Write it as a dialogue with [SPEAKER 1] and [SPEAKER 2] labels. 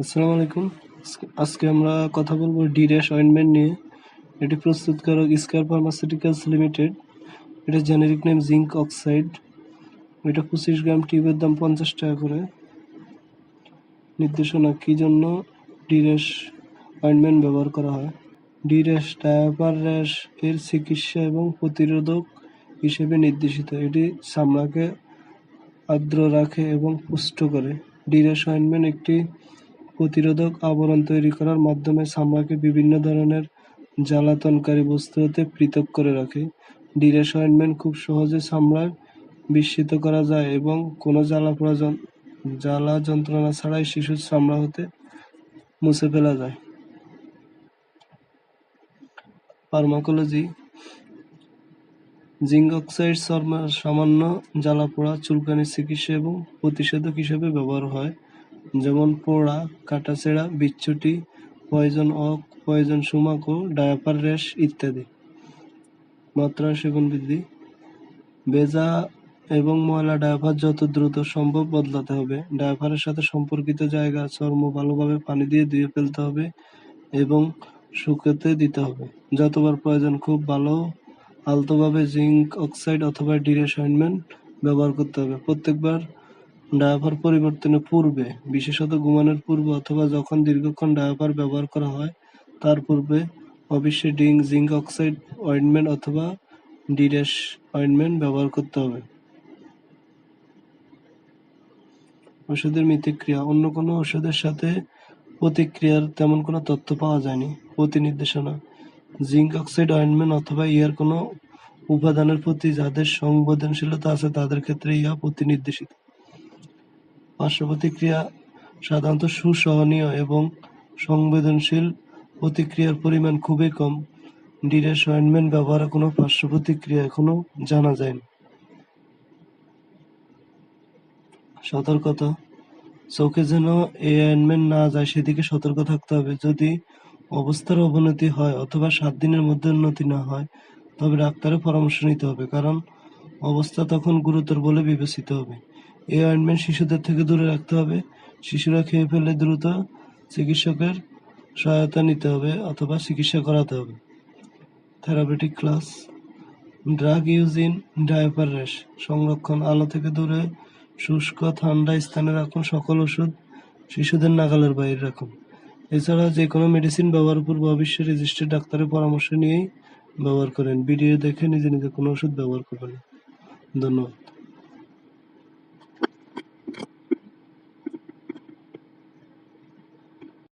[SPEAKER 1] আসসালামু আলাইকুম। আজকে- আমরা কথা বলব ডি র্যাশ অয়েন্টমেন্ট নিয়ে। এটি প্রস্তুতকারক স্কয়ার ফার্মাসিউটিক্যালস লিমিটেড। এটা জেনেরিক নেম জিঙ্ক অক্সাইড এটা পঁচিশ গ্রাম টিউবের দাম পঞ্চাশ টাকা করে। নির্দেশনা, কি জন্য ডি র্যাশ অয়েন্টমেন্ট ব্যবহার করা হয়? ডি র্যাশ ডায়াপার র্যাশ এর চিকিৎসা এবং প্রতিরোধক হিসেবে নির্দেশিত। এটি চামড়াকে আর্দ্র রাখে এবং পুষ্ট করে। ডি র্যাশ অয়েন্টমেন্ট একটি প্রতিরোধক আবরণ তৈরি করার মাধ্যমে চামড়াকে বিভিন্ন ধরনের জ্বালাতনকারী বস্তু হতে পৃথক করে রাখে। ডি র্যাশ অয়েন্টমেন্ট খুব সহজে চামড়ায় বিস্মিত করা যায় এবং কোনো জ্বালা পোড়া যন- জ্বালা যন্ত্রণা ছাড়াই শিশুর চামড়া হতে মুছে ফেলা যায়। ফার্মাকোলজি জিঙ্ক অক্সাইড সামান্য জ্বালা পোড়া চুলকানির চিকিৎসা এবং প্রতিষেধক হিসেবে ব্যবহার হয়। যেমন পোড়া, কাটাছেঁড়া, বিচ্ছুটি, poison oak, poison sumac, diaper rash ইত্যাদি। মাত্রা সেবন বৃদ্ধি। ভেজা এবং ময়লা ডায়াপার যত দ্রুত সম্ভব বদলাতে হবে। ডায়াপারের সাথে সম্পর্কিত জায়গা, চর্ম ভালোভাবে পানি দিয়ে ধুয়ে ফেলতে হবে এবং শুকাতে দিতে হবে। যতবার প্রয়োজন খুব ভালো, আলতোভাবে জিঙ্ক অক্সাইড অথবা ডিরেস অয়েন্টমেন্ট ব্যবহার করতে হবে। প্রত্যেকবার ডায়াপার পরিবর্তনের পূর্বে, বিশেষত ঘুমানোর পূর্বে অথবা যখন দীর্ঘক্ষণ ডায়াপার ব্যবহার করা হয়, তার পূর্বে অবশ্যই ডিং জিঙ্ক অক্সাইড অয়েন্টমেন্ট অথবা ডিরেস অয়েন্টমেন্ট ব্যবহার করতে হবে। ওষুধের মিথক্রিয়া। অন্য কোনো ওষুধের সাথে প্রতিক্রিয়ার তেমন কোনো তথ্য পাওয়া যায়নি। প্রতি নির্দেশনা জিঙ্ক অক্সাইড অয়েন্টমেন্ট অথবা ইয়ার কোনো উপাদানের প্রতি যাদের সংবেদনশীলতা আছে, তাদের ক্ষেত্রে ইহা প্রতিনির্দেশিত। পার্শ্ব প্রতিক্রিয়া সাধারণত সুসহনীয় এবং সংবেদনশীল প্রতিক্রিয়ার পরিমাণ খুবই কম। ডিরেস অয়েন্টমেন্ট ব্যবহারে কোনো পার্শ্ব প্রতিক্রিয়া এখনও জানা যায়নি। সতর্কতা। চোখে যেন এই অয়েন্টমেন্ট না যায়, সেদিকে সতর্ক থাকতে হবে। যদি অবস্থার অবনতি হয় অথবা সাত দিনের মধ্যে উন্নতি না হয়, তবে ডাক্তারের পরামর্শ নিতে হবে, কারণ অবস্থা তখন গুরুতর বলে বিবেচিত হবে। এই অয়েন্টমেন্ট শিশুদের থেকে দূরে রাখতে হবে। শিশুরা খেয়ে ফেললে দ্রুত চিকিৎসকের সহায়তা নিতে হবে অথবা চিকিৎসা করাতে হবে। Therapeutic class drug use in diaper rash সংরক্ষণ আলো থেকে দূরে, শুষ্ক, ঠান্ডা স্থানে রাখুন। সকল ওষুধ শিশুদের নাগালের বাইরে রাখুন। এছাড়া যে কোনো মেডিসিন ব্যবহার পূর্বে অবশ্যই রেজিস্টার্ড ডাক্তারের পরামর্শ নিয়েই ব্যবহার করেন। ভিডিও দেখে নিজে নিজে কোনো ওষুধ ব্যবহার করবেন। ধন্যবাদ।